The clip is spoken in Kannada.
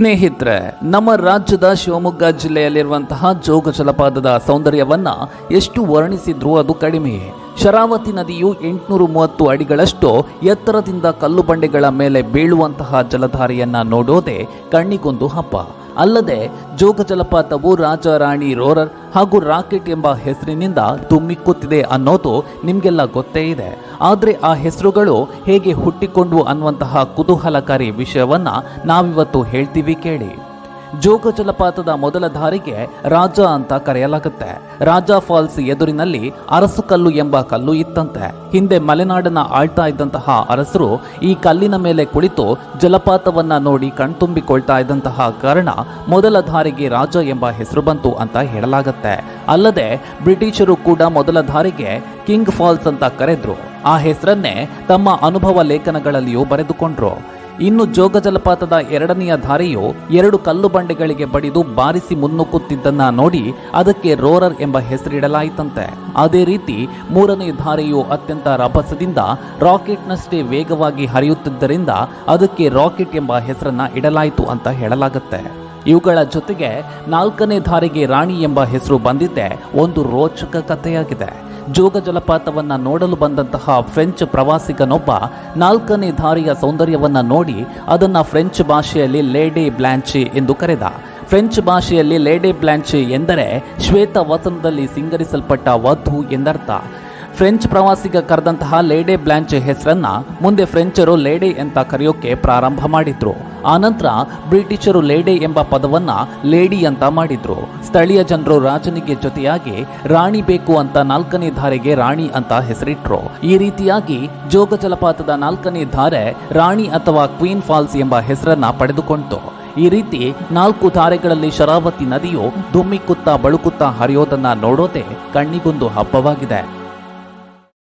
ಸ್ನೇಹಿತರೆ, ನಮ್ಮ ರಾಜ್ಯದ ಶಿವಮೊಗ್ಗ ಜಿಲ್ಲೆಯಲ್ಲಿರುವಂತಹ ಜೋಗ ಜಲಪಾತದ ಸೌಂದರ್ಯವನ್ನ ಎಷ್ಟು ವರ್ಣಿಸಿದ್ರೂ ಅದು ಕಡಿಮೆಯೇ ಶರಾವತಿ ನದಿಯು ಎಂಟುನೂರು ಮೂವತ್ತು ಅಡಿಗಳಷ್ಟು ಎತ್ತರದಿಂದ ಕಲ್ಲು ಬಂಡೆಗಳ ಮೇಲೆ ಬೀಳುವಂತಹ ಜಲಧಾರೆಯನ್ನ ನೋಡೋದೇ ಕಣ್ಣಿಗೊಂದು ಹಬ್ಬ. ಅಲ್ಲದೆ ಜೋಗ ಜಲಪಾತವು ರಾಜ ರಾಣಿ ರೋರರ್ ಹಾಗೂ ರಾಕೆಟ್ ಎಂಬ ಹೆಸರಿನಿಂದ ತುಂಬಿಕ್ಕುತ್ತಿದೆ ಅನ್ನೋದು ನಿಮಗೆಲ್ಲ ಗೊತ್ತೇ ಇದೆ. ಆದರೆ ಆ ಹೆಸರುಗಳು ಹೇಗೆ ಹುಟ್ಟಿಕೊಂಡು ಅನ್ನುವಂತಹ ಕುತೂಹಲಕಾರಿ ವಿಷಯವನ್ನು ನಾವಿವತ್ತು ಹೇಳ್ತೀವಿ ಕೇಳಿ. ಜೋಗ ಜಲಪಾತದ ಮೊದಲ ದಾರಿಗೆ ರಾಜ ಅಂತ ಕರೆಯಲಾಗುತ್ತೆ. ರಾಜ ಫಾಲ್ಸ್ ಎದುರಿನಲ್ಲಿ ಅರಸು ಕಲ್ಲು ಎಂಬ ಕಲ್ಲು ಇತ್ತಂತೆ. ಹಿಂದೆ ಮಲೆನಾಡನ್ನ ಆಳ್ತಾ ಇದ್ದಂತಹ ಅರಸರು ಈ ಕಲ್ಲಿನ ಮೇಲೆ ಕುಳಿತು ಜಲಪಾತವನ್ನ ನೋಡಿ ಕಣ್ತುಂಬಿಕೊಳ್ತಾ ಇದ್ದಂತಹ ಕಾರಣ ಮೊದಲ ದಾರಿಗೆ ರಾಜ ಎಂಬ ಹೆಸರು ಬಂತು ಅಂತ ಹೇಳಲಾಗುತ್ತೆ. ಅಲ್ಲದೆ ಬ್ರಿಟಿಷರು ಕೂಡ ಮೊದಲ ದಾರಿಗೆ ಕಿಂಗ್ ಫಾಲ್ಸ್ ಅಂತ ಕರೆದ್ರು. ಆ ಹೆಸರನ್ನೇ ತಮ್ಮ ಅನುಭವ ಲೇಖನಗಳಲ್ಲಿಯೂ ಬರೆದುಕೊಂಡ್ರು. ಇನ್ನು ಜೋಗ ಜಲಪಾತದ ಎರಡನೆಯ ಧಾರೆಯು ಎರಡು ಕಲ್ಲು ಬಂಡೆಗಳಿಗೆ ಬಡಿದು ಬಾರಿಸಿ ಮುನ್ನುಗ್ಗುತ್ತಿದ್ದನ್ನ ನೋಡಿ ಅದಕ್ಕೆ ರೋರರ್ ಎಂಬ ಹೆಸರಿಡಲಾಯಿತಂತೆ. ಅದೇ ರೀತಿ ಮೂರನೇ ಧಾರೆಯು ಅತ್ಯಂತ ರಭಸದಿಂದ ರಾಕೆಟ್ನಷ್ಟೇ ವೇಗವಾಗಿ ಹರಿಯುತ್ತಿದ್ದರಿಂದ ಅದಕ್ಕೆ ರಾಕೆಟ್ ಎಂಬ ಹೆಸರನ್ನ ಇಡಲಾಯಿತು ಅಂತ ಹೇಳಲಾಗುತ್ತೆ. ಇವುಗಳ ಜೊತೆಗೆ ನಾಲ್ಕನೇ ಧಾರೆಗೆ ರಾಣಿ ಎಂಬ ಹೆಸರು ಬಂದಿದ್ದೆ ಒಂದು ರೋಚಕ ಕಥೆಯಾಗಿದೆ. ಜೋಗ ಜಲಪಾತವನ್ನು ನೋಡಲು ಬಂದಂತಹ ಫ್ರೆಂಚ್ ಪ್ರವಾಸಿಗನೊಬ್ಬ ನಾಲ್ಕನೇ ದಾರಿಯ ಸೌಂದರ್ಯವನ್ನು ನೋಡಿ ಅದನ್ನು ಫ್ರೆಂಚ್ ಭಾಷೆಯಲ್ಲಿ ಲೇಡಿ ಬ್ಲ್ಯಾಂಚಿ ಎಂದು ಕರೆದ. ಫ್ರೆಂಚ್ ಭಾಷೆಯಲ್ಲಿ ಲೇಡಿ ಬ್ಲ್ಯಾಂಚಿ ಎಂದರೆ ಶ್ವೇತ ವಸನದಲ್ಲಿ ಸಿಂಗರಿಸಲ್ಪಟ್ಟ ವಧು ಎಂದರ್ಥ. ಫ್ರೆಂಚ್ ಪ್ರವಾಸಿಗ ಕರೆದಂತಹ ಲೇಡೆ ಬ್ಲಾಂಚ್ ಹೆಸರನ್ನ ಮುಂದೆ ಫ್ರೆಂಚರು ಲೇಡೆ ಅಂತ ಕರೆಯೋಕೆ ಪ್ರಾರಂಭ ಮಾಡಿದ್ರು. ಆನಂತರ ಬ್ರಿಟಿಷರು ಲೇಡೆ ಎಂಬ ಪದವನ್ನ ಲೇಡಿ ಅಂತ ಮಾಡಿದ್ರು. ಸ್ಥಳೀಯ ಜನರು ರಾಜನಿಗೆ ಜೊತೆಯಾಗಿ ರಾಣಿ ಬೇಕು ಅಂತ ನಾಲ್ಕನೇ ಧಾರೆಗೆ ರಾಣಿ ಅಂತ ಹೆಸರಿಟ್ರು. ಈ ರೀತಿಯಾಗಿ ಜೋಗ ಜಲಪಾತದ ನಾಲ್ಕನೇ ಧಾರೆ ರಾಣಿ ಅಥವಾ ಕ್ವೀನ್ ಫಾಲ್ಸ್ ಎಂಬ ಹೆಸರನ್ನ ಪಡೆದುಕೊಂಡಿತು ಈ ರೀತಿ ನಾಲ್ಕು ಧಾರೆಗಳಲ್ಲಿ ಶರಾವತಿ ನದಿಯು ಧುಮ್ಮಿಕ್ಕುತ್ತಾ ಬಳುಕುತ್ತಾ ಹರಿಯೋದನ್ನ ನೋಡೋದೇ ಕಣ್ಣಿಗೊಂದು ಹಬ್ಬವಾಗಿದೆ.